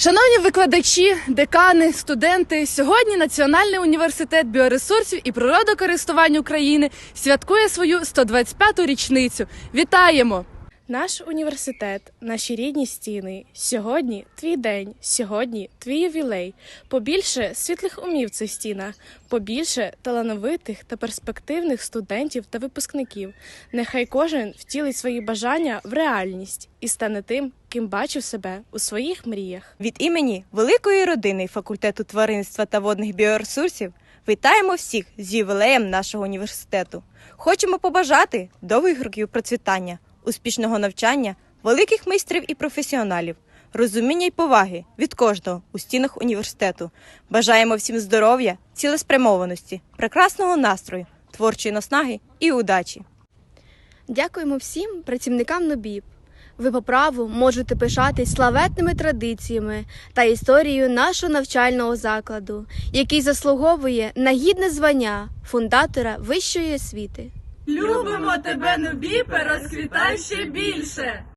Шановні викладачі, декани, студенти, сьогодні Національний університет біоресурсів і природокористування України святкує свою 125-ту річницю. Вітаємо! Наш університет, наші рідні стіни. Сьогодні твій день, сьогодні твій ювілей. Побільше світлих умів цих стінах, побільше талановитих та перспективних студентів та випускників. Нехай кожен втілить свої бажання в реальність і стане тим, ким бачив себе у своїх мріях. Від імені великої родини факультету тваринства та водних біоресурсів вітаємо всіх з ювілеєм нашого університету. Хочемо побажати довгих років процвітання, успішного навчання, великих майстрів і професіоналів, розуміння й поваги від кожного у стінах університету. Бажаємо всім здоров'я, цілеспрямованості, прекрасного настрою, творчої наснаги і удачі. Дякуємо всім працівникам НОБІП. Ви по праву можете пишатись славетними традиціями та історією нашого навчального закладу, який заслуговує на гідне звання фундатора вищої освіти. Любимо тебе, Нубіпе, розквітай ще більше!